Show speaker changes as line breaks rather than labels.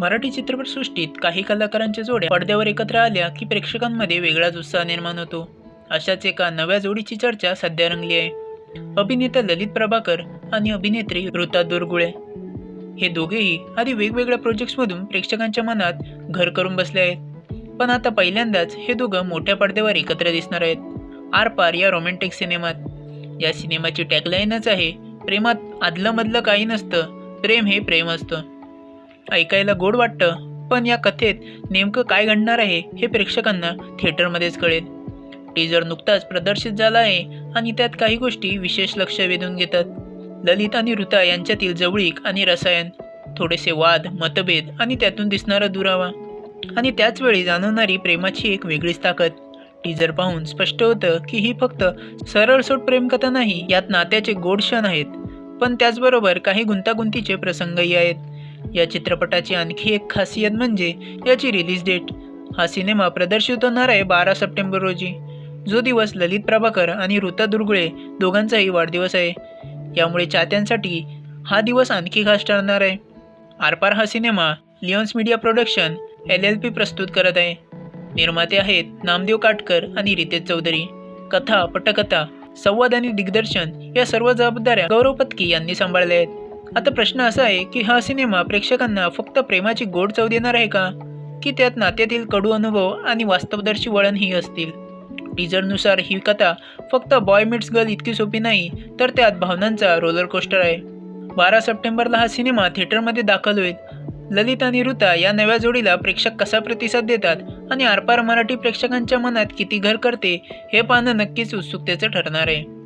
मराठी चित्रपटसृष्टीत काही कलाकारांच्या जोड्या पडद्यावर एकत्र आल्या की प्रेक्षकांमध्ये वेगळाच उत्साह निर्माण होतो. अशाच एका नव्या जोडीची चर्चा सध्या रंगली आहे. अभिनेता ललित प्रभाकर आणि अभिनेत्री ऋता दुर्गुळे. हे दोघेही आधी वेगवेगळ्या प्रोजेक्ट्समधून प्रेक्षकांच्या मनात घर करून बसले आहेत. पण आता पहिल्यांदाच हे दोघं मोठ्या पडद्यावर एकत्र दिसणार आहेत. आर पार या रोमॅन्टिक सिनेमात या सिनेमाची टॅगलाईनच आहे प्रेमात आदलंमधलं काही नसतं प्रेम हे प्रेम असतं. ऐकायला गोड वाटतं. पण या कथेत नेमकं काय घडणार आहे हे प्रेक्षकांना थिएटरमध्येच कळेल. टीजर नुकताच प्रदर्शित झाला आहे आणि त्यात काही गोष्टी विशेष लक्ष वेधून घेतात. ललित आणि ऋता यांच्यातील जवळीक आणि रसायन थोडेसे वाद मतभेद आणि त्यातून दिसणारा दुरावा. आणि त्याचवेळी जाणवणारी प्रेमाची एक वेगळीच ताकद. टीजर पाहून स्पष्ट होतं की ही फक्त सरळसोट प्रेमकथा नाही यात नात्याचे गोड क्षण आहेत. पण त्याचबरोबर काही गुंतागुंतीचे प्रसंगही आहेत. या चित्रपटाची आणखी एक खासियत म्हणजे याची रिलीज डेट हा सिनेमा प्रदर्शित होणार आहे बारा सप्टेंबर रोजी. जो दिवस ललित प्रभाकर आणि ऋता दुर्गुळे दोघांचाही वाढदिवस आहे. यामुळे चाहत्यांसाठी हा दिवस आणखी खास ठरणार आहे. आरपार हा cinema Leons media production L L P प्रस्तुत करत आहे. निर्माते आहेत नामदेव काटकर आणि रितेश चौधरी. कथा पटकथा संवाद आणि दिग्दर्शन या सर्व जबाबदाऱ्या गौरव पत्की यांनी सांभाळल्या आहेत. आता प्रश्न असा आहे की हा सिनेमा प्रेक्षकांना फक्त प्रेमाची गोड चव देणार आहे का? की त्यात नात्यातील कडू अनुभव आणि वास्तवदर्शी वळणही असतील? टीजरनुसार ही कथा फक्त बॉय मिट्स गर्ल इतकी सोपी नाही तर त्यात भावनांचा रोलर कोस्टर आहे. बारा सप्टेंबरला हा सिनेमा थिएटरमध्ये दाखल होईल. ललित आणि ऋता या नव्या जोडीला प्रेक्षक कसा प्रतिसाद देतात आणि आरपार मराठी प्रेक्षकांच्या मनात किती घर करते हे पाहणं नक्कीच उत्सुकतेचं ठरणार आहे.